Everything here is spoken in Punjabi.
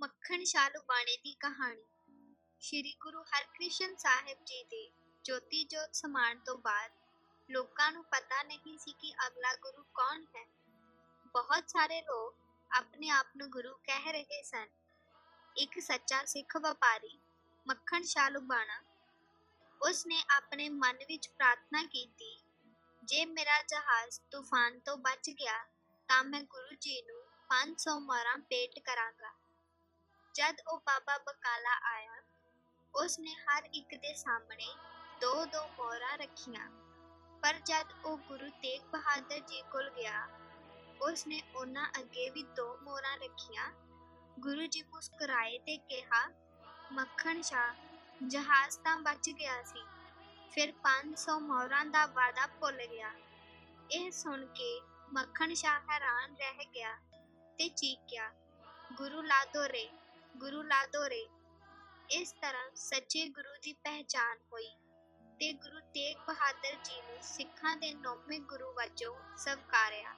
ਮੱਖਣ ਸ਼ਾਹ ਲੁਬਾਣੇ ਦੀ ਕਹਾਣੀ। ਸ੍ਰੀ ਗੁਰੂ ਹਰਕ੍ਰਿਸ਼ਨ ਸਾਹਿਬ ਜੀ ਦੇ ਜੋਤੀ ਜੋਤ ਸਮਾਣ ਤੋਂ ਬਾਅਦ ਲੋਕਾਂ ਨੂੰ ਪਤਾ ਨਹੀਂ ਸੀ ਕਿ ਅਗਲਾ ਗੁਰੂ ਕੌਣ ਹੈ। ਬਹੁਤ ਸਾਰੇ ਲੋਕ ਆਪਣੇ ਆਪ ਨੂੰ ਗੁਰੂ ਕਹਿ ਰਹੇ ਸਨ। ਇੱਕ ਸੱਚਾ ਸਿੱਖ ਵਪਾਰੀ ਮੱਖਣ ਸ਼ਾਹ ਲੁਬਾਣਾ ਉਸ ਨੇ ਆਪਣੇ ਮਨ ਵਿੱਚ ਪ੍ਰਾਰਥਨਾ ਕੀਤੀ, ਜੇ ਮੇਰਾ ਜਹਾਜ਼ ਤੂਫਾਨ ਤੋਂ ਬਚ ਗਿਆ, ਤਾਂ ਮੈਂ ਗੁਰੂ ਜੀ ਨੂੰ 500 ਮਾਰਾਂ ਭੇਟ ਕਰਾਂਗਾ। ਜਦ ਉਹ ਬਾਬਾ ਬਕਾਲਾ ਆਇਆ ਉਸ ਨੇ ਹਰ ਇੱਕ ਦੇ ਸਾਹਮਣੇ ਦੋ ਦੋ ਮੋਹਰਾਂ ਰੱਖੀਆਂ। ਪਰ ਜਦ ਉਹ ਗੁਰੂ ਤੇਗ ਬਹਾਦਰ ਜੀ ਕੋਲ ਗਿਆ ਉਸ ਨੇ ਉਹਨਾਂ ਅੱਗੇ ਵੀ ਦੋ ਮੋਹਰਾਂ ਰੱਖੀਆਂ। ਗੁਰੂ ਜੀ ਮੁਸਕਰਾਏ ਤੇ ਕਿਹਾ, ਮੱਖਣ ਸ਼ਾਹ, ਜਹਾਜ਼ ਤਾਂ ਬਚ ਗਿਆ ਸੀ, ਫਿਰ 500 ਮੋਹਰਾਂ ਦਾ ਵਾਅਦਾ ਭੁੱਲ ਗਿਆ। ਇਹ ਸੁਣ ਕੇ ਮੱਖਣ ਸ਼ਾਹ ਹੈਰਾਨ ਰਹਿ ਗਿਆ ਤੇ ਚੀਕਿਆ ਗੁਰੂ ਲਾ ਰੇ ਗੁਰੂ ਲਾ ਰੇ ਇਸ ਤਰ੍ਹਾਂ ਸੱਚੇ ਗੁਰੂ ਦੀ ਪਹਿਚਾਨ ਹੋਈ ਤੇ ਗੁਰੂ ਤੇਗ ਬਹਾਦਰ ਜੀ ਨੂੰ ਸਿੱਖਾਂ ਦੇ ਨੌਵੇਂ ਗੁਰੂ ਵਜੋਂ ਸਵਕਾਰਿਆ।